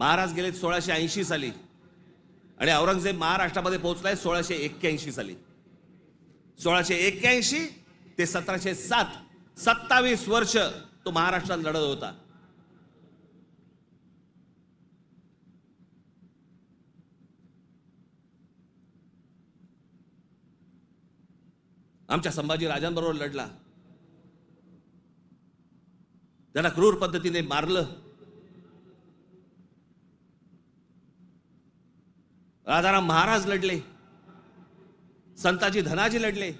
महाराज गेले सोळाशे ऐंशी साली. आणि औरंगजेब महाराष्ट्रामध्ये पोहोचलाय सोळाशे एक्क्याऐंशी साली. सोळाशे एक्क्याऐंशी ते सतराशे सात सत्तावीस वर्ष तो महाराष्ट्रात लढत होता. आमच्या संभाजी राजांबरोबर लढला. त्याला क्रूर पद्धतीने मारलं. राजाराम महाराज लढले संताजी धनाजी लढले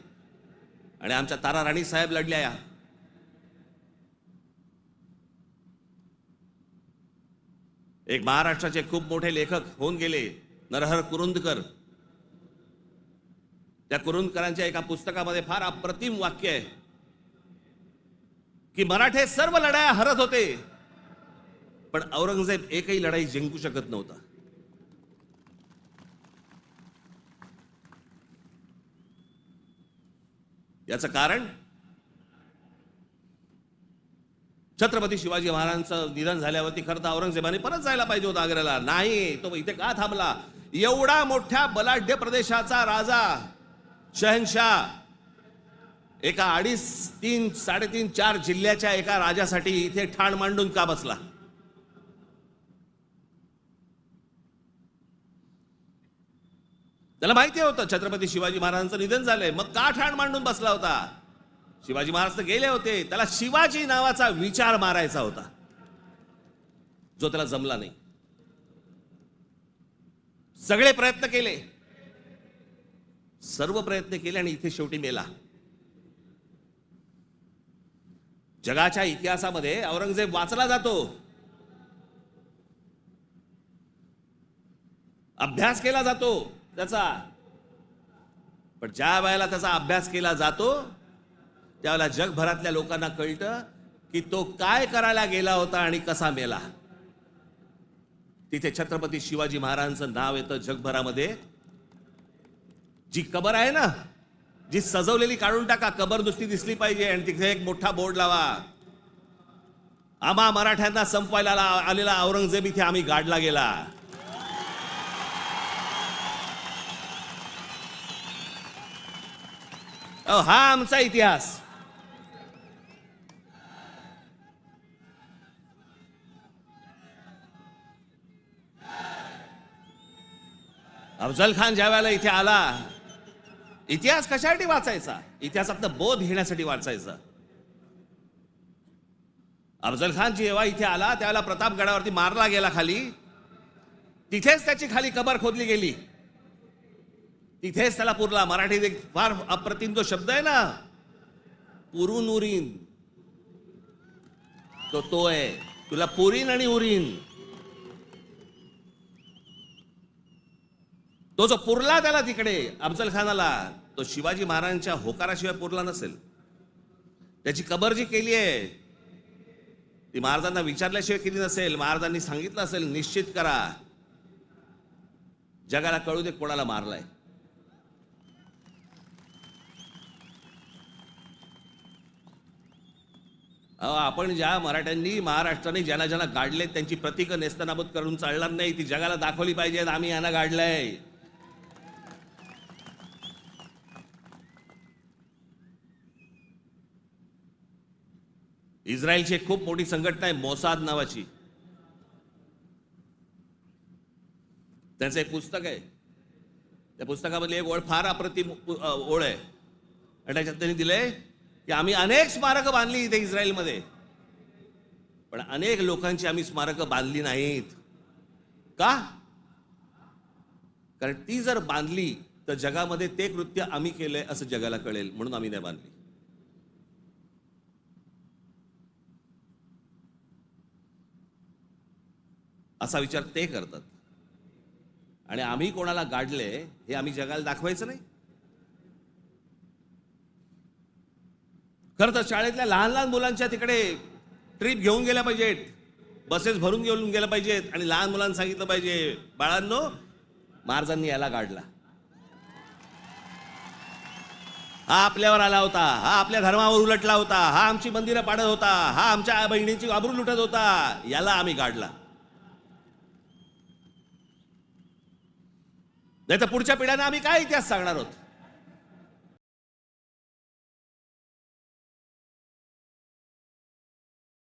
आणि आमच्या तारा राणी साहेब लढल्या या. एक महाराष्ट्राचे खूप मोठे लेखक होऊन गेले नरहर कुरुंदकर. त्या कुरुंदकरांच्या एका पुस्तकामध्ये फार अप्रतिम वाक्य आहे की मराठे सर्व लढाया हरत होते पण औरंगजेब एकही लढाई जिंकू शकत नव्हता. याचं कारण? छत्रपती शिवाजी महाराजांचं निधन झाल्यावरती खरं तर औरंगजेबाने परत जायला पाहिजे होता आग्र्याला. नाही तो इथे का थांबला? एवढा मोठ्या बलाढ्य प्रदेशाचा राजा शहनशाह एका अडीच तीन साडेतीन चार जिल्ह्याच्या एका राजासाठी इथे ठाण मांडून का बसला? त्याला माहिती होतं छत्रपती शिवाजी महाराजांचं निधन झालंय. मग का ठाण मांडून बसला होता. शिवाजी महाराज तर गेले होते. त्याला शिवाजी नावाचा विचार मारायचा होता. जो त्याला जमला नाही. सगळे प्रयत्न केले. सर्व प्रयत्न केले आणि इथे शेवटी मेला. जगाच्या इतिहासामध्ये औरंगजेब वाचला जातो. अभ्यास केला जातो. त्याचा. पण ज्या वेळेला त्याचा अभ्यास केला जातो त्यावेळेला जगभरातल्या लोकांना कळतं की तो काय करायला गेला होता आणि कसा मेला. तिथे छत्रपती शिवाजी महाराजांचं नाव येतं जगभरामध्ये. जी कबर आहे ना जी सजवलेली काढून टाका कबर नुसती दिसली पाहिजे आणि तिथे एक मोठा बोर्ड लावा. आम्हा मराठ्यांना संपवायला आलेला औरंगजेब इथे आम्ही गाडला गेला. अहो, हा आमचा इतिहास अफजल खान ज्या वेळेला इथे आला इतिहास कशासाठी वाचायचा इतिहासात बोध घेण्यासाठी वाचायचा अफजल खान जेव्हा इथे आला त्यावेळेला प्रतापगडावरती मारला गेला खाली तिथेच त्याची खाली कबर खोदली गेली तिथेच त्याला पुरला मराठीत एक फार अप्रतिम जो शब्द आहे ना पुरून उरीन. तो तो आहे. तुला पुरीन आणि उरीन. तो जो पुरला त्याला तिकडे अफजल खानाला तो शिवाजी महाराजांच्या होकाराशिवाय पुरला नसेल. त्याची कबर जी केली आहे ती महाराजांना विचारल्याशिवाय केली नसेल महाराजांनी सांगितलं असेल निश्चित करा. जगाला कळू दे कोणाला मारलाय. आपण ज्या मराठ्यांनी महाराष्ट्राने ज्यांना ज्यांना गाडले त्यांची प्रतीकं नेस्तनाबूत करून चालणार नाही. ती जगाला दाखवली पाहिजेत. आम्ही यांना गाडलंय. इस्रायलची एक खूप मोठी संघटना आहे मोसाद नावाची. त्यांचं एक पुस्तक आहे. त्या पुस्तकामधली एक ओळ फार अप्रतिम ओळ आहे. आणि त्याच्यात त्यांनी दिलंय की आम्ही अनेक स्मारकं बांधली इथे इस्रायलमध्ये. पण अनेक लोकांची आम्ही स्मारकं बांधली नाहीत. का? कारण ती जर बांधली तर जगामध्ये ते कृत्य आम्ही केलंय असं जगाला कळेल म्हणून आम्ही नाही बांधली. असा विचार ते करतात. आणि आम्ही कोणाला गाडले हे आम्ही जगाला दाखवायचं नाही. खरं तर शाळेतल्या लहान लहान मुलांच्या तिकडे ट्रीप घेऊन गेल्या पाहिजेत. बसेस भरून घेऊन गेल्या पाहिजेत आणि लहान मुलांना सांगितलं पाहिजे बाळांनो महाराजांनी याला काढला हा आपल्यावर आला होता हा आपल्या धर्मावर उलटला होता हा आमची मंदिरं पाडत होता हा आमच्या बहिणींची आबरू लुटत होता याला आम्ही काढला नाही तर पुढच्या पिढ्यांना आम्ही काय इतिहास सांगणार आहोत?